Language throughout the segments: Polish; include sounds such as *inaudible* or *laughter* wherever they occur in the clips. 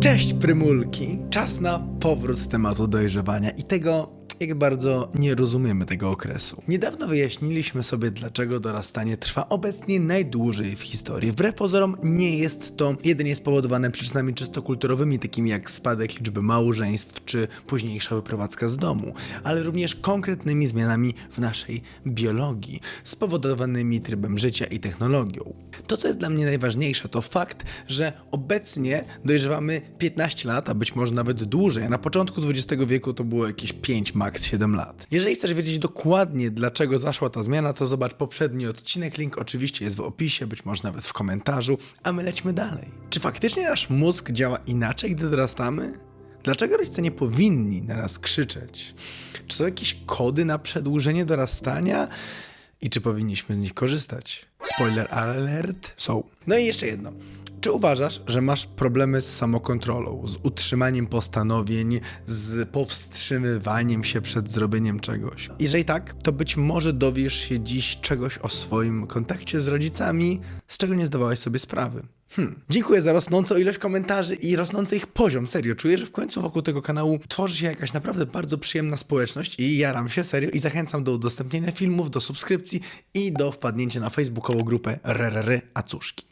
Cześć Prymulki! Czas na powrót tematu dojrzewania i tego, jak bardzo nie rozumiemy tego okresu. Niedawno wyjaśniliśmy sobie, dlaczego dorastanie trwa obecnie najdłużej w historii. Wbrew pozorom nie jest to jedynie spowodowane przyczynami czysto kulturowymi, takimi jak spadek liczby małżeństw czy późniejsza wyprowadzka z domu, ale również konkretnymi zmianami w naszej biologii, spowodowanymi trybem życia i technologią. To, co jest dla mnie najważniejsze, to fakt, że obecnie dojrzewamy 15 lat, a być może nawet dłużej. Na początku XX wieku to było jakieś 5, maks 7 lat. Jeżeli chcesz wiedzieć dokładnie, dlaczego zaszła ta zmiana, to zobacz poprzedni odcinek. Link oczywiście jest w opisie, być może nawet w komentarzu, a my lećmy dalej. Czy faktycznie nasz mózg działa inaczej, gdy dorastamy? Dlaczego rodzice nie powinni na nas krzyczeć? Czy są jakieś kody na przedłużenie dorastania? I czy powinniśmy z nich korzystać? Spoiler alert, są. No i jeszcze jedno. Czy uważasz, że masz problemy z samokontrolą, z utrzymaniem postanowień, z powstrzymywaniem się przed zrobieniem czegoś? Jeżeli tak, to być może dowiesz się dziś czegoś o swoim kontakcie z rodzicami, z czego nie zdawałeś sobie sprawy. Hmm. Dziękuję za rosnącą ilość komentarzy i rosnący ich poziom. Serio, czuję, że w końcu wokół tego kanału tworzy się jakaś naprawdę bardzo przyjemna społeczność i jaram się serio i zachęcam do udostępnienia filmów, do subskrypcji i do wpadnięcia na facebookową grupę RRR Acuszki.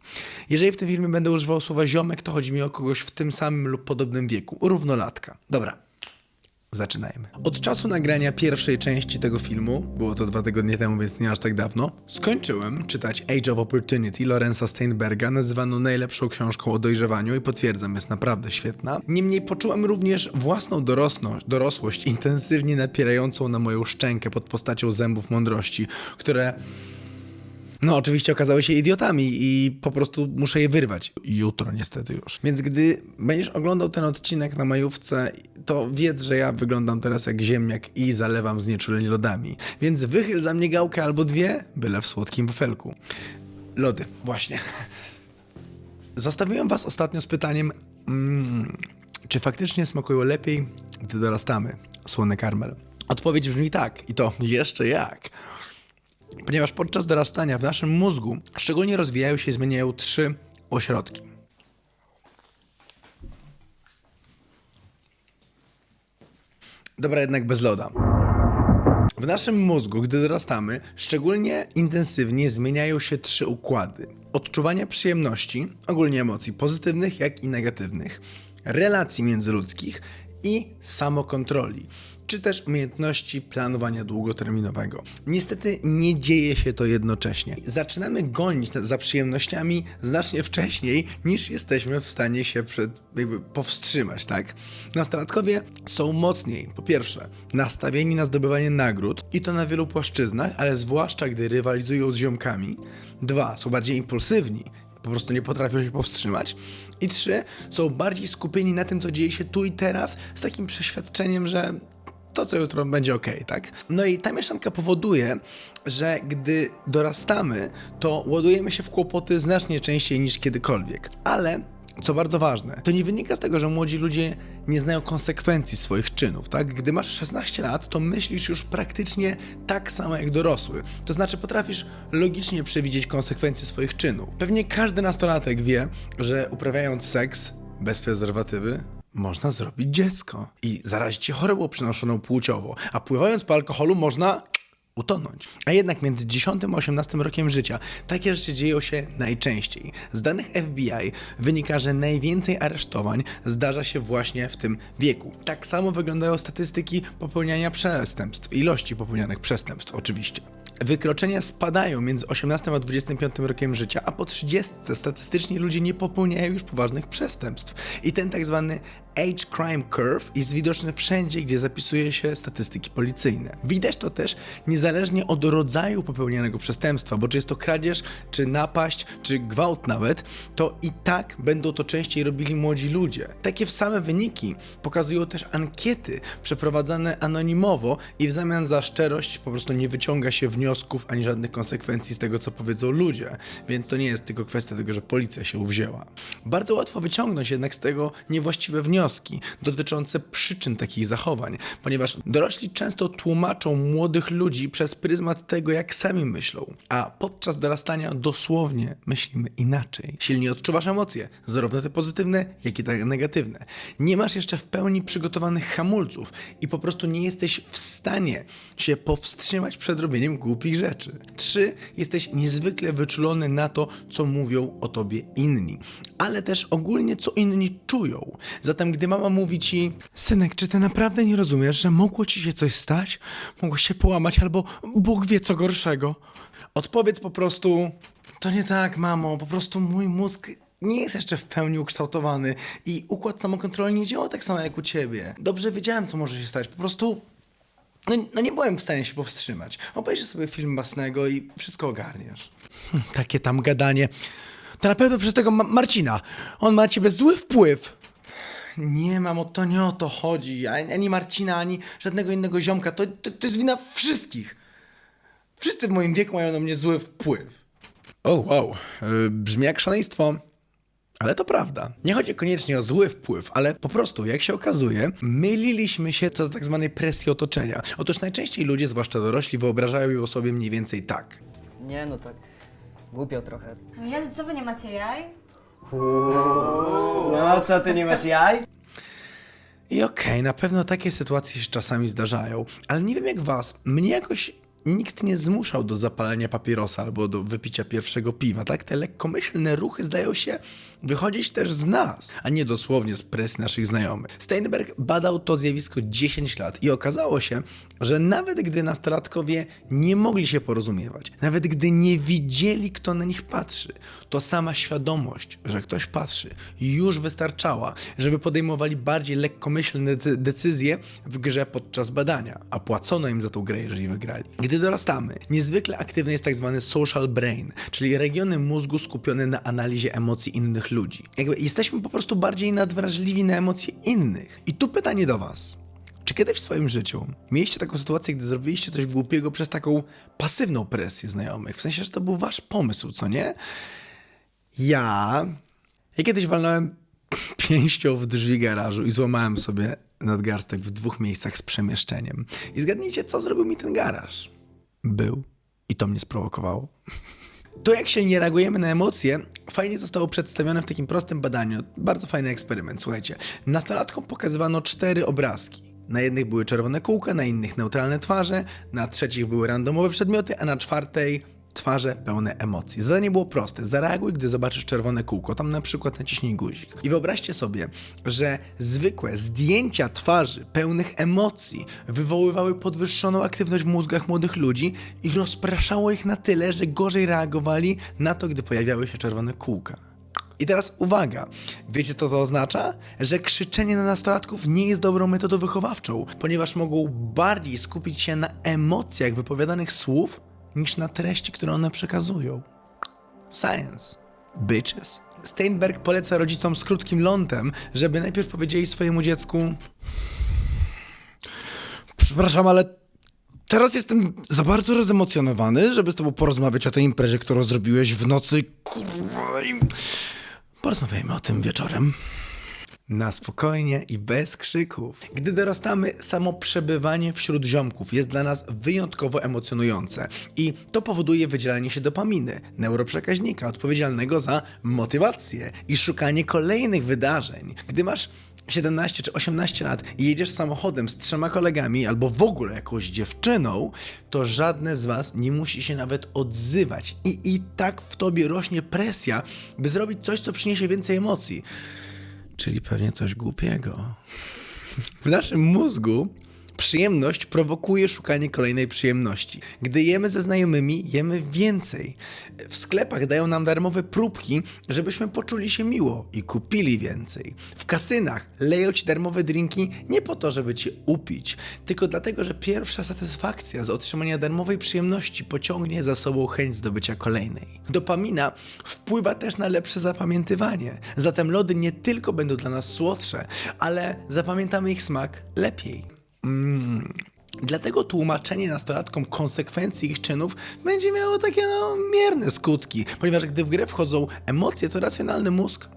Jeżeli w tym filmie będę używał słowa ziomek, to chodzi mi o kogoś w tym samym lub podobnym wieku, równolatka. Dobra, Zaczynajmy. Od czasu nagrania pierwszej części tego filmu, było to dwa tygodnie temu, więc nie aż tak dawno, skończyłem czytać Age of Opportunity Lorenza Steinberga, nazywaną najlepszą książką o dojrzewaniu i potwierdzam, jest naprawdę świetna. Niemniej poczułem również własną dorosłość, dorosłość intensywnie napierającą na moją szczękę pod postacią zębów mądrości, które no, oczywiście okazały się idiotami i po prostu muszę je wyrwać. Jutro niestety już. Więc gdy będziesz oglądał ten odcinek na majówce, to wiedz, że ja wyglądam teraz jak ziemniak i zalewam znieczulenie lodami. Więc wychyl za mnie gałkę albo dwie, byle w słodkim bufelku. Lody, właśnie. Zostawiłem was ostatnio z pytaniem, mm, czy faktycznie smakują lepiej, gdy dorastamy? Słony karmel. Odpowiedź brzmi tak, i to *laughs* jeszcze jak ponieważ podczas dorastania w naszym mózgu szczególnie rozwijają się i zmieniają trzy ośrodki. Dobra, jednak bez loda. W naszym mózgu, gdy dorastamy, szczególnie intensywnie zmieniają się trzy układy: odczuwania przyjemności, ogólnie emocji pozytywnych, jak i negatywnych, relacji międzyludzkich i samokontroli, czy też umiejętności planowania długoterminowego. Niestety nie dzieje się to jednocześnie. Zaczynamy gonić za przyjemnościami znacznie wcześniej, niż jesteśmy w stanie się przed, jakby powstrzymać, tak? Nastolatkowie są mocniej, po pierwsze, nastawieni na zdobywanie nagród i to na wielu płaszczyznach, ale zwłaszcza gdy rywalizują z ziomkami. Dwa, są bardziej impulsywni po prostu nie potrafią się powstrzymać. I trzy, są bardziej skupieni na tym, co dzieje się tu i teraz, z takim przeświadczeniem, że to, co jutro będzie ok, tak? No i ta mieszanka powoduje, że gdy dorastamy, to ładujemy się w kłopoty znacznie częściej niż kiedykolwiek. Ale co bardzo ważne, to nie wynika z tego, że młodzi ludzie nie znają konsekwencji swoich czynów, tak? Gdy masz 16 lat, to myślisz już praktycznie tak samo jak dorosły. To znaczy potrafisz logicznie przewidzieć konsekwencje swoich czynów. Pewnie każdy nastolatek wie, że uprawiając seks bez prezerwatywy, można zrobić dziecko i zarazić się chorobą przynoszoną płciowo, a pływając po alkoholu można utonąć. A jednak między 10 a 18 rokiem życia takie rzeczy dzieją się najczęściej. Z danych FBI wynika, że najwięcej aresztowań zdarza się właśnie w tym wieku. Tak samo wyglądają statystyki popełniania przestępstw, ilości popełnianych przestępstw oczywiście. Wykroczenia spadają między 18 a 25 rokiem życia, a po 30 statystycznie ludzie nie popełniają już poważnych przestępstw. I ten tak zwany Age Crime Curve jest widoczny wszędzie, gdzie zapisuje się statystyki policyjne. Widać to też niezależnie od rodzaju popełnianego przestępstwa, bo czy jest to kradzież, czy napaść, czy gwałt nawet, to i tak będą to częściej robili młodzi ludzie. Takie same wyniki pokazują też ankiety przeprowadzane anonimowo i w zamian za szczerość po prostu nie wyciąga się wniosków ani żadnych konsekwencji z tego, co powiedzą ludzie. Więc to nie jest tylko kwestia tego, że policja się uwzięła. Bardzo łatwo wyciągnąć jednak z tego niewłaściwe wnioski dotyczące przyczyn takich zachowań, ponieważ dorośli często tłumaczą młodych ludzi przez pryzmat tego, jak sami myślą, a podczas dorastania dosłownie myślimy inaczej. Silnie odczuwasz emocje, zarówno te pozytywne, jak i te negatywne. Nie masz jeszcze w pełni przygotowanych hamulców i po prostu nie jesteś w stanie się powstrzymać przed robieniem głupich rzeczy. 3. Jesteś niezwykle wyczulony na to, co mówią o tobie inni, ale też ogólnie co inni czują. Zatem gdy mama mówi ci, synek, czy ty naprawdę nie rozumiesz, że mogło ci się coś stać? Mogło się połamać albo Bóg wie co gorszego. Odpowiedz po prostu, to nie tak, mamo, po prostu mój mózg nie jest jeszcze w pełni ukształtowany i układ samokontroli nie działa tak samo jak u ciebie. Dobrze wiedziałem, co może się stać, po prostu no, no nie byłem w stanie się powstrzymać. Obejrzyj sobie film Basnego i wszystko ogarniesz. Hm, Takie tam gadanie. To na pewno przez tego Ma- Marcina. On ma na ciebie zły wpływ. Nie, mamo, to nie o to chodzi. Ani, Marcina, ani żadnego innego ziomka. To, to, to jest wina wszystkich. Wszyscy w moim wieku mają na mnie zły wpływ. O, wow. Yy, brzmi jak szaleństwo. Ale to prawda. Nie chodzi koniecznie o zły wpływ, ale po prostu, jak się okazuje, myliliśmy się co do tak zwanej presji otoczenia. Otóż najczęściej ludzie, zwłaszcza dorośli, wyobrażają ją sobie mniej więcej tak. Nie no tak, głupio trochę. No Jezu, co wy nie macie jaj? No co, ty nie masz jaj? I okej, na pewno takie sytuacje się czasami zdarzają, ale nie wiem jak was, mnie jakoś nikt nie zmuszał do zapalenia papierosa albo do wypicia pierwszego piwa, tak? Te lekkomyślne ruchy zdają się wychodzić też z nas, a nie dosłownie z presji naszych znajomych. Steinberg badał to zjawisko 10 lat i okazało się, że nawet gdy nastolatkowie nie mogli się porozumiewać, nawet gdy nie widzieli, kto na nich patrzy, to sama świadomość, że ktoś patrzy, już wystarczała, żeby podejmowali bardziej lekkomyślne de- decyzje w grze podczas badania, a płacono im za tą grę, jeżeli wygrali. Gdy dorastamy, niezwykle aktywny jest tak zwany social brain, czyli regiony mózgu skupione na analizie emocji innych ludzi. Jakby jesteśmy po prostu bardziej nadwrażliwi na emocje innych. I tu pytanie do Was. Czy kiedyś w swoim życiu mieliście taką sytuację, gdy zrobiliście coś głupiego przez taką pasywną presję znajomych? W sensie, że to był wasz pomysł, co nie? Ja. Ja kiedyś walnąłem *laughs* pięścią w drzwi garażu i złamałem sobie nadgarstek w dwóch miejscach z przemieszczeniem. I zgadnijcie, co zrobił mi ten garaż? Był. I to mnie sprowokowało. *laughs* To, jak się nie reagujemy na emocje, fajnie zostało przedstawione w takim prostym badaniu. Bardzo fajny eksperyment, słuchajcie. Nastolatkom pokazywano cztery obrazki. Na jednych były czerwone kółka, na innych neutralne twarze, na trzecich były randomowe przedmioty, a na czwartej twarze pełne emocji. Zadanie było proste. Zareaguj, gdy zobaczysz czerwone kółko. Tam na przykład naciśnij guzik. I wyobraźcie sobie, że zwykłe zdjęcia twarzy pełnych emocji wywoływały podwyższoną aktywność w mózgach młodych ludzi i rozpraszało ich na tyle, że gorzej reagowali na to, gdy pojawiały się czerwone kółka. I teraz uwaga, wiecie co to oznacza? Że krzyczenie na nastolatków nie jest dobrą metodą wychowawczą, ponieważ mogą bardziej skupić się na emocjach wypowiadanych słów niż na treści, które one przekazują. Science. Bitches. Steinberg poleca rodzicom z krótkim lądem, żeby najpierw powiedzieli swojemu dziecku Przepraszam, ale teraz jestem za bardzo rozemocjonowany, żeby z tobą porozmawiać o tej imprezie, którą zrobiłeś w nocy. Kurwa. Porozmawiajmy o tym wieczorem. Na spokojnie i bez krzyków. Gdy dorastamy, samo przebywanie wśród ziomków jest dla nas wyjątkowo emocjonujące i to powoduje wydzielanie się dopaminy, neuroprzekaźnika odpowiedzialnego za motywację i szukanie kolejnych wydarzeń. Gdy masz 17 czy 18 lat i jedziesz samochodem z trzema kolegami albo w ogóle jakąś dziewczyną, to żadne z was nie musi się nawet odzywać i i tak w tobie rośnie presja, by zrobić coś, co przyniesie więcej emocji. Czyli pewnie coś głupiego. W naszym mózgu przyjemność prowokuje szukanie kolejnej przyjemności. Gdy jemy ze znajomymi, jemy więcej. W sklepach dają nam darmowe próbki, żebyśmy poczuli się miło i kupili więcej. W kasynach leją ci darmowe drinki nie po to, żeby cię upić, tylko dlatego, że pierwsza satysfakcja z otrzymania darmowej przyjemności pociągnie za sobą chęć zdobycia kolejnej. Dopamina wpływa też na lepsze zapamiętywanie. Zatem lody nie tylko będą dla nas słodsze, ale zapamiętamy ich smak lepiej. Mm. Dlatego tłumaczenie nastolatkom konsekwencji ich czynów będzie miało takie no mierne skutki, ponieważ gdy w grę wchodzą emocje, to racjonalny mózg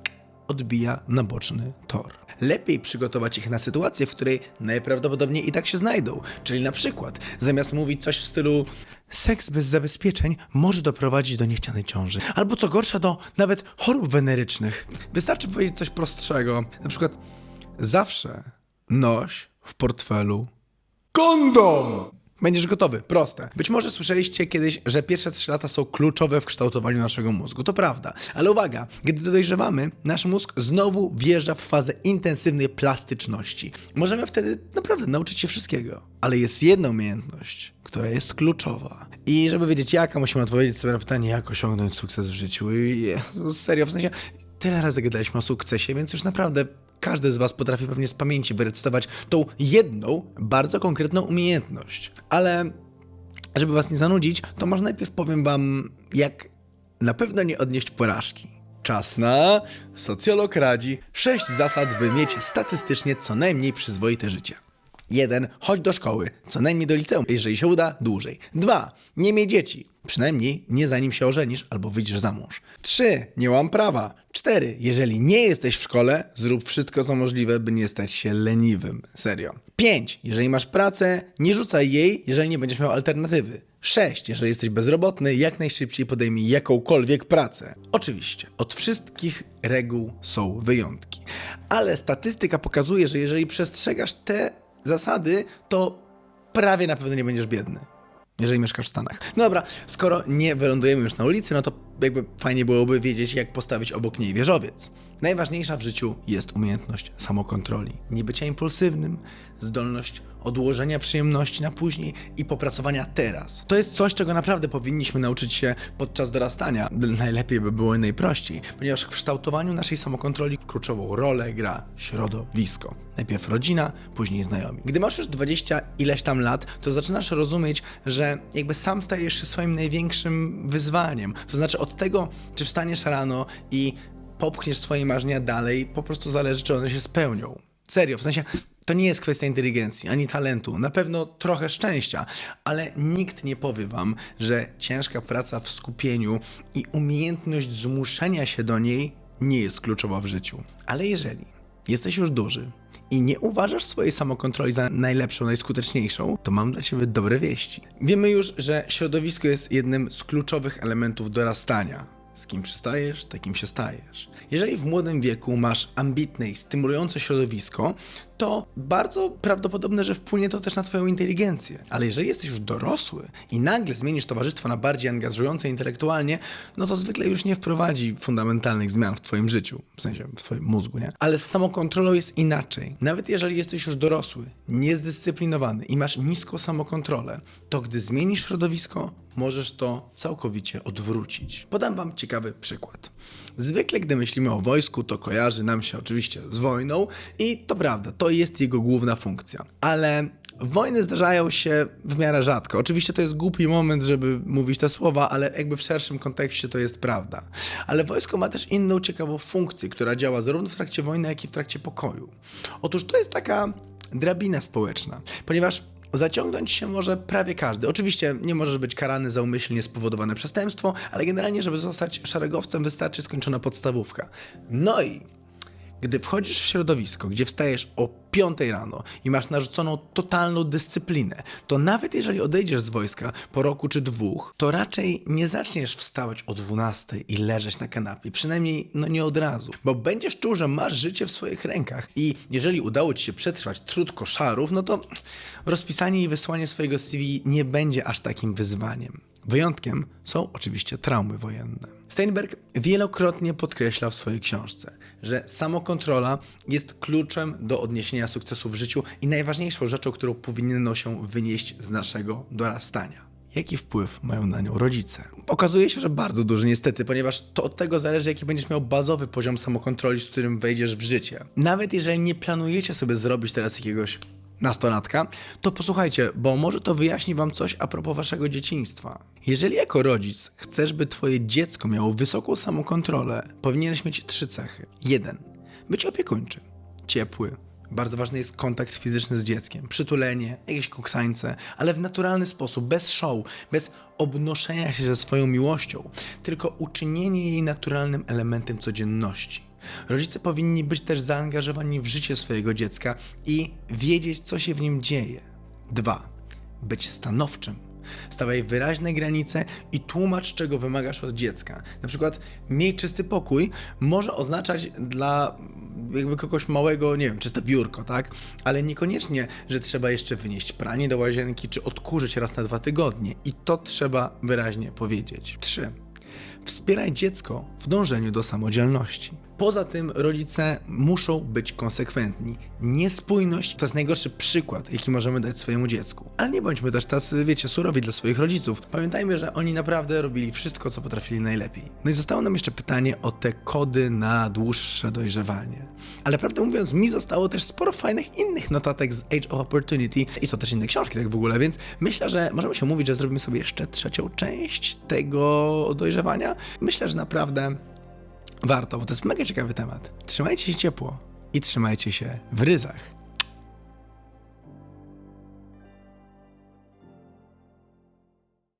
odbija na boczny tor. Lepiej przygotować ich na sytuację, w której najprawdopodobniej i tak się znajdą. Czyli na przykład, zamiast mówić coś w stylu seks bez zabezpieczeń może doprowadzić do niechcianej ciąży, albo co gorsza do nawet chorób wenerycznych. Wystarczy powiedzieć coś prostszego, na przykład zawsze noś w portfelu kondom! Będziesz gotowy, proste. Być może słyszeliście kiedyś, że pierwsze 3 lata są kluczowe w kształtowaniu naszego mózgu. To prawda, ale uwaga, gdy dojrzewamy, nasz mózg znowu wjeżdża w fazę intensywnej plastyczności. Możemy wtedy naprawdę nauczyć się wszystkiego, ale jest jedna umiejętność, która jest kluczowa. I żeby wiedzieć jaka, musimy odpowiedzieć sobie na pytanie, jak osiągnąć sukces w życiu. I Jezu, serio, w sensie tyle razy gadaliśmy o sukcesie, więc już naprawdę każdy z Was potrafi pewnie z pamięci wyrecytować tą jedną, bardzo konkretną umiejętność. Ale żeby Was nie zanudzić, to może najpierw powiem Wam, jak na pewno nie odnieść porażki. Czas na socjolog radzi 6 zasad, by mieć statystycznie co najmniej przyzwoite życie. 1. Chodź do szkoły, co najmniej do liceum, jeżeli się uda, dłużej. 2. Nie miej dzieci, przynajmniej nie zanim się ożenisz albo wyjdziesz za mąż. 3. Nie łam prawa. 4. Jeżeli nie jesteś w szkole, zrób wszystko co możliwe, by nie stać się leniwym. Serio. 5. Jeżeli masz pracę, nie rzucaj jej, jeżeli nie będziesz miał alternatywy. 6. Jeżeli jesteś bezrobotny, jak najszybciej podejmij jakąkolwiek pracę. Oczywiście, od wszystkich reguł są wyjątki, ale statystyka pokazuje, że jeżeli przestrzegasz te zasady, to prawie na pewno nie będziesz biedny. Jeżeli mieszkasz w Stanach. No dobra, skoro nie wylądujemy już na ulicy, no to jakby fajnie byłoby wiedzieć, jak postawić obok niej wieżowiec. Najważniejsza w życiu jest umiejętność samokontroli. Nie bycia impulsywnym, zdolność odłożenia przyjemności na później i popracowania teraz. To jest coś, czego naprawdę powinniśmy nauczyć się podczas dorastania. Najlepiej by było najprościej, ponieważ w kształtowaniu naszej samokontroli kluczową rolę gra środowisko. Najpierw rodzina, później znajomi. Gdy masz już 20 ileś tam lat, to zaczynasz rozumieć, że jakby sam stajesz się swoim największym wyzwaniem. To znaczy od tego, czy wstaniesz rano i popchniesz swoje marzenia dalej, po prostu zależy, czy one się spełnią. Serio, w sensie to nie jest kwestia inteligencji ani talentu, na pewno trochę szczęścia, ale nikt nie powie wam, że ciężka praca w skupieniu i umiejętność zmuszenia się do niej nie jest kluczowa w życiu. Ale jeżeli jesteś już duży i nie uważasz swojej samokontroli za najlepszą, najskuteczniejszą, to mam dla ciebie dobre wieści. Wiemy już, że środowisko jest jednym z kluczowych elementów dorastania. Z kim przystajesz, takim się stajesz. Jeżeli w młodym wieku masz ambitne i stymulujące środowisko, to bardzo prawdopodobne, że wpłynie to też na Twoją inteligencję. Ale jeżeli jesteś już dorosły i nagle zmienisz towarzystwo na bardziej angażujące intelektualnie, no to zwykle już nie wprowadzi fundamentalnych zmian w Twoim życiu, w sensie w Twoim mózgu, nie? Ale z samokontrolą jest inaczej. Nawet jeżeli jesteś już dorosły, niezdyscyplinowany i masz niską samokontrolę, to gdy zmienisz środowisko, możesz to całkowicie odwrócić. Podam Wam ciekawy przykład. Zwykle, gdy myślimy o wojsku, to kojarzy nam się oczywiście z wojną i to prawda, to jest jego główna funkcja. Ale wojny zdarzają się w miarę rzadko. Oczywiście to jest głupi moment, żeby mówić te słowa, ale jakby w szerszym kontekście to jest prawda. Ale wojsko ma też inną ciekawą funkcję, która działa zarówno w trakcie wojny, jak i w trakcie pokoju. Otóż to jest taka drabina społeczna, ponieważ Zaciągnąć się może prawie każdy. Oczywiście nie możesz być karany za umyślnie spowodowane przestępstwo, ale generalnie, żeby zostać szeregowcem, wystarczy skończona podstawówka. No i gdy wchodzisz w środowisko, gdzie wstajesz o 5 rano i masz narzuconą totalną dyscyplinę, to nawet jeżeli odejdziesz z wojska po roku czy dwóch, to raczej nie zaczniesz wstawać o 12 i leżeć na kanapie. Przynajmniej no nie od razu. Bo będziesz czuł, że masz życie w swoich rękach i jeżeli udało ci się przetrwać trud koszarów, no to rozpisanie i wysłanie swojego CV nie będzie aż takim wyzwaniem. Wyjątkiem są oczywiście traumy wojenne. Steinberg wielokrotnie podkreślał w swojej książce, że samokontrola jest kluczem do odniesienia sukcesu w życiu i najważniejszą rzeczą, którą powinno się wynieść z naszego dorastania. Jaki wpływ mają na nią rodzice? Okazuje się, że bardzo duży niestety, ponieważ to od tego zależy, jaki będziesz miał bazowy poziom samokontroli, z którym wejdziesz w życie. Nawet jeżeli nie planujecie sobie zrobić teraz jakiegoś nastolatka, to posłuchajcie, bo może to wyjaśni wam coś a propos waszego dzieciństwa. Jeżeli jako rodzic chcesz, by twoje dziecko miało wysoką samokontrolę, powinieneś mieć trzy cechy. Jeden. Być opiekuńczy, ciepły, Bardzo ważny jest kontakt fizyczny z dzieckiem, przytulenie, jakieś koksańce, ale w naturalny sposób, bez show, bez obnoszenia się ze swoją miłością, tylko uczynienie jej naturalnym elementem codzienności. Rodzice powinni być też zaangażowani w życie swojego dziecka i wiedzieć, co się w nim dzieje. 2. Być stanowczym. Stawiaj wyraźne granice i tłumacz, czego wymagasz od dziecka. Na przykład, miej czysty pokój może oznaczać dla jakby kogoś małego, nie wiem, czyste biurko, tak? Ale niekoniecznie, że trzeba jeszcze wynieść pranie do łazienki czy odkurzyć raz na dwa tygodnie. I to trzeba wyraźnie powiedzieć. 3. Wspieraj dziecko w dążeniu do samodzielności. Poza tym rodzice muszą być konsekwentni. Niespójność to jest najgorszy przykład, jaki możemy dać swojemu dziecku. Ale nie bądźmy też tacy, wiecie, surowi dla swoich rodziców. Pamiętajmy, że oni naprawdę robili wszystko, co potrafili najlepiej. No i zostało nam jeszcze pytanie o te kody na dłuższe dojrzewanie. Ale prawdę mówiąc, mi zostało też sporo fajnych innych notatek z Age of Opportunity i są też inne książki tak w ogóle, więc myślę, że możemy się mówić, że zrobimy sobie jeszcze trzecią część tego dojrzewania. Myślę, że naprawdę warto, bo to jest mega ciekawy temat. Trzymajcie się ciepło i trzymajcie się w ryzach.